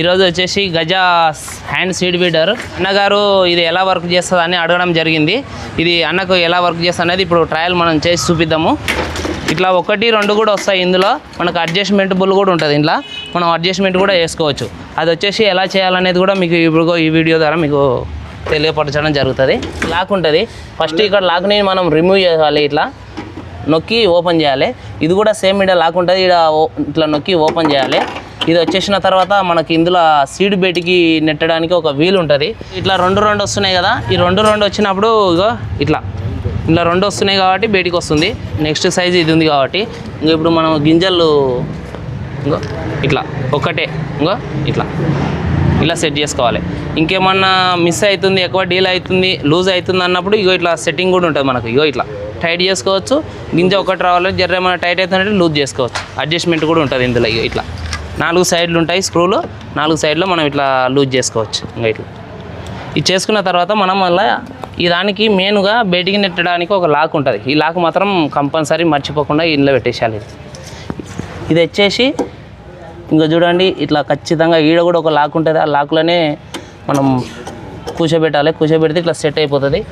ఈరోజు వచ్చేసి Gaza hand seed breeder. అన్నగారు ఇది ఎలా వర్క్ చేస్తుంది అని అడగడం జరిగింది. ఇది అన్నకు ఎలా వర్క్ చేస్తుంది అనేది ఇప్పుడు ట్రయల్ మనం చేసి చూపిద్దాము. ఇట్లా ఒకటి రెండు కూడా వస్తాయి ఇందులో. మనకు అడ్జస్ట్మెంట్ బుల్ కూడా ఉంటుంది ఇంట్లో మనం అడ్జస్ట్మెంట్ కూడా చేసుకోవచ్చు అది వచ్చేసి ఎలా చేయాలనేది కూడా మీకు ఇప్పుడు ఈ వీడియో ద్వారా మీకు తెలియపరచడం జరుగుతుంది. లాక్ ఉంటుంది. ఫస్ట్ ఇక్కడ లాక్ని మనం రిమూవ్ చేయాలి ఇట్లా. నొక్కి ఓపెన్ చేయాలి. ఇది కూడా సేమ్ ఇక్కడ లాక్ ఉంటుంది. ఇక్కడ ఇట్లా నొక్కి ఓపెన్ చేయాలి. ఇది వచ్చేసిన తర్వాత మనకి ఇందులో సీడ్ బెట్కి నెట్టడానికి ఒక వీల్ ఉంటుంది. ఇట్లా రెండు రెండు వస్తున్నాయి కదా ఈ రెండు రెండు వచ్చినప్పుడు ఇగో ఇట్లా. ఇలా రెండు వస్తున్నాయి కాబట్టి బయటికి వస్తుంది. నెక్స్ట్ సైజ్ ఇది ఉంది కాబట్టి. ఇంకా ఇప్పుడు మనం గింజలు ఇంకో ఇట్లా ఒక్కటే ఇంకో ఇట్లా. ఇలా సెట్ చేసుకోవాలి. ఇంకేమన్నా మిస్ అవుతుంది ఎక్కువ డీల్ అవుతుంది లూజ్ అవుతుంది అన్నప్పుడు ఇగో ఇట్లా సెట్టింగ్ కూడా ఉంటుంది మనకు. ఇగో ఇట్లా. టైట్ చేసుకోవచ్చు. గింజ ఒకటి రావాలి జర్ర ఏమైనా టైట్ అవుతుందంటే లూజ్ చేసుకోవచ్చు. అడ్జస్ట్మెంట్ కూడా ఉంటుంది ఇందులో ఇగో ఇట్లా. నాలుగు సైడ్లు ఉంటాయి స్క్రూలు. నాలుగు సైడ్లో మనం ఇట్లా లూజ్ చేసుకోవచ్చు ఇంకా ఇట్లా. ఇది చేసుకున్న తర్వాత మనం మళ్ళీ ఈ దానికి మెయిన్గా బయటికి నెట్టడానికి ఒక లాక్ ఉంటుంది. ఈ లాక్ మాత్రం కంపల్సరీ మర్చిపోకుండా ఇంట్లో పెట్టేసేయాలి. ఇది. ఇది వచ్చేసి ఇంకా చూడండి ఇట్లా ఖచ్చితంగా ఈడ కూడా ఒక లాక్ ఉంటుంది. ఆ లాక్లోనే మనం కూర్చోబెట్టాలి. కూర్చోబెడితే ఇట్లా సెట్ అయిపోతుంది.